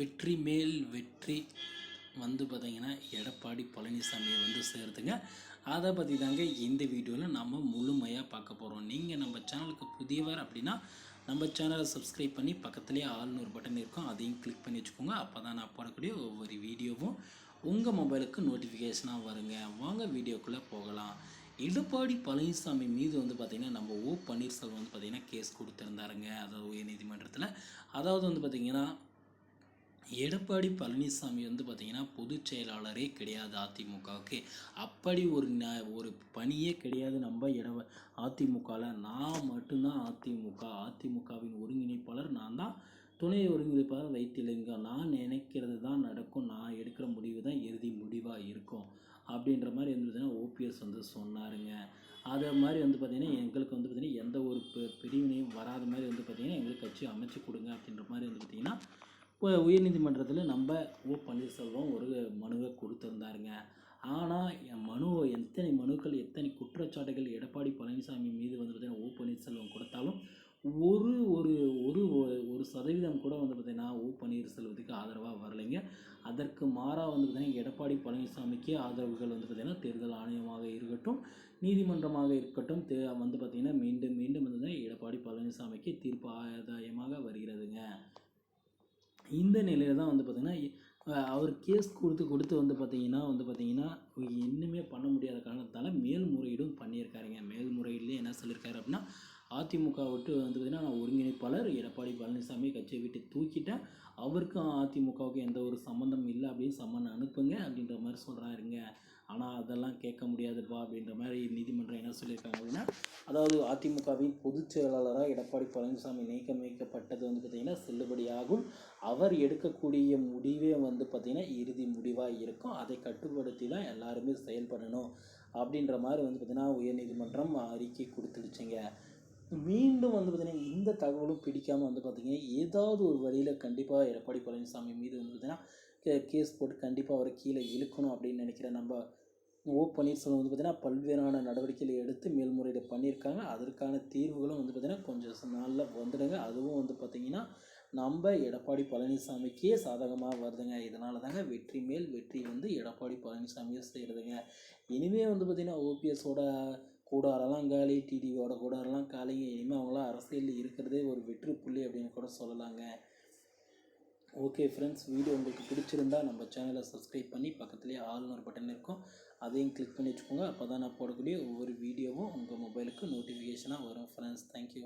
வெற்றி மேல் வெற்றி வந்து பார்த்திங்கன்னா எடப்பாடி பழனிசாமியை வந்து சேர்த்துங்க. அதை பற்றி தாங்க இந்த வீடியோவில் நம்ம முழுமையாக பார்க்க போகிறோம் நீங்கள் நம்ம சேனலுக்கு புதியவர் அப்படின்னா நம்ம சேனலை சப்ஸ்கிரைப் பண்ணி பக்கத்துலேயே ஆள்னு ஒரு பட்டன் இருக்கும். அதையும் கிளிக் பண்ணி வச்சுக்கோங்க. அப்போ தான் நான் போடக்கூடிய ஒவ்வொரு வீடியோவும் உங்கள் மொபைலுக்கு நோட்டிஃபிகேஷனாக வருங்க. வாங்க வீடியோக்குள்ளே போகலாம். எடப்பாடி பழனிசாமி மீது வந்து பார்த்திங்கன்னா நம்ம ஓ பன்னீர்செல்வம் வந்து பார்த்திங்கன்னா கேஸ் கொடுத்துருந்தாருங்க. அதாவது உயர்நீதிமன்றத்தில். அதாவது வந்து பார்த்திங்கன்னா எடப்பாடி பழனிசாமி வந்து பார்த்திங்கன்னா பொதுச் செயலாளரே கிடையாது அதிமுகவுக்கு. அப்படி ஒரு ந- ஒரு பணியே கிடையாது நம்ம எட அதிமுகவில் நான் மட்டும்தான் அதிமுக அதிமுகவின் ஒருங்கிணைப்பாளர். நான் தான் துணை ஒருங்கிணைப்பாளர். வைத்திலிங்கம் நான் நினைக்கிறது தான் நடக்கும். நான் எடுக்கிற முடிவு தான் இறுதி முடிவாக இருக்கும். அப்படின்ற மாதிரி வந்து பார்த்திங்கன்னா ஓபிஎஸ் வந்து சொன்னாருங்க. அதே மாதிரி வந்து பார்த்திங்கன்னா எங்களுக்கு வந்து பார்த்திங்கன்னா எந்த ஒரு பிரிவினையும் வராத மாதிரி வந்து பார்த்திங்கன்னா எங்களுக்கு கட்சி அமைச்சு கொடுங்க அப்படின்ற மாதிரி வந்து பார்த்திங்கன்னா இப்போ உயர்நீதிமன்றத்தில் நம்ம ஓ பன்னீர்செல்வம் ஒரு மனுவை கொடுத்துருந்தாருங்க. ஆனால் என் மனுவை எத்தனை மனுக்கள் எத்தனை குற்றச்சாட்டுகள் எடப்பாடி பழனிசாமி மீது வந்து பார்த்திங்கன்னா ஓ பன்னீர்செல்வம் கொடுத்தாலும் ஒரு ஒரு ஒரு ஒரு சதவீதம் கூட வந்து பார்த்திங்கன்னா ஓ பன்னீர்செல்வத்துக்கு ஆதரவாக வரலைங்க. அதற்கு மாறாக வந்து பார்த்திங்கன்னா எடப்பாடி பழனிசாமிக்கே ஆதரவுகள் வந்து பார்த்திங்கன்னா தேர்தல் ஆணையமாக இருக்கட்டும் நீதிமன்றமாக இருக்கட்டும் தே வந்து பார்த்திங்கன்னா மீண்டும் மீண்டும் வந்து எடப்பாடி பழனிசாமிக்கு தீர்ப்பு ஆதாயமாக வருகிறது. இந்த நிலையில் தான் வந்து பார்த்திங்கன்னா அவர் கேஸ் கொடுத்து கொடுத்து வந்து பார்த்திங்கன்னா வந்து பார்த்தீங்கன்னா இன்னுமே பண்ண முடியாத காரணத்தால் மேல்முறையீடும் பண்ணியிருக்காருங்க. மேல்முறையீடுலேயே என்ன சொல்லியிருக்காரு அப்படின்னா அதிமுக விட்டு வந்து பார்த்திங்கன்னா நான் ஒருங்கிணைப்பாளர் எடப்பாடி பழனிசாமி கட்சியை விட்டு தூக்கிட்டேன். அவருக்கும் அதிமுகவுக்கு எந்த ஒரு சம்மந்தம் இல்லை அப்படின்னு சம்மன் அனுப்புங்க அப்படின்ற மாதிரி சொல்கிறாருங்க ஆனால் அதெல்லாம் கேட்க முடியாதுப்பா அப்படின்ற மாதிரி நீதிமன்றம் என்ன சொல்லியிருக்காங்க அப்படின்னா அதாவது அதிமுகவின் பொதுச் செயலாளராக எடப்பாடி பழனிசாமி நீக்கம் வைக்கப்பட்டது வந்து பார்த்திங்கன்னா செல்லுபடியாகும். அவர் எடுக்கக்கூடிய முடிவே வந்து பார்த்திங்கன்னா இறுதி முடிவாக இருக்கும். அதை கட்டுப்படுத்தி தான் எல்லாருமே செயல்படணும் அப்படின்ற மாதிரி வந்து பார்த்திங்கன்னா உயர்நீதிமன்றம் அறிக்கை கொடுத்துடுச்சுங்க. மீண்டும் வந்து பார்த்திங்கன்னா இந்த தகவலும் பிடிக்காமல் வந்து பார்த்திங்கன்னா ஏதாவது ஒரு வழியில் கண்டிப்பாக எடப்பாடி பழனிசாமி மீது வந்து பார்த்திங்கன்னா கேஸ் போட்டு கண்டிப்பாக அவரை கீழே இழுக்கணும் அப்படின்னு நினைக்கிற நம்ம ஓ பன்னீர்செல்வம் வந்து பார்த்திங்கன்னா பல்வேறான நடவடிக்கைகளை எடுத்து மேல்முறையீடு பண்ணியிருக்காங்க. அதற்கான தீர்வுகளும் வந்து பார்த்திங்கன்னா கொஞ்சம் நாளில் வந்துடுங்க. அதுவும் வந்து பார்த்திங்கன்னா நம்ம எடப்பாடி பழனிசாமிக்கே சாதகமாக வருதுங்க. இதனால தாங்க வெற்றி மேல் வெற்றி வந்து எடப்பாடி பழனிசாமியை செய்கிறதுங்க இனிமே வந்து பார்த்திங்கன்னா ஓபிஎஸோட கூடாரெல்லாம் காலி டிடிவியோட கூடாரெல்லாம் காலிங்க. இனிமேல் அவங்களாம் அரசியலில் இருக்கிறதே ஒரு வெற்றி புள்ளி அப்படின்னு கூட சொல்லலாங்க. ஓகே ஃப்ரெண்ட்ஸ் வீடியோ உங்களுக்கு பிடிச்சிருந்தா நம்ம சேனலை சப்ஸ்கிரைப் பண்ணி பக்கத்துலேயே ஆளுநர் ஒரு பட்டன் இருக்கும். அதையும் கிளிக் பண்ணி வச்சுக்கோங்க. அப்போ தான் நான் போடக்கூடிய ஒவ்வொரு வீடியோவும் உங்கள் மொபைலுக்கு நோட்டிஃபிகேஷனாக வரும் ஃப்ரெண்ட்ஸ் தேங்க்யூ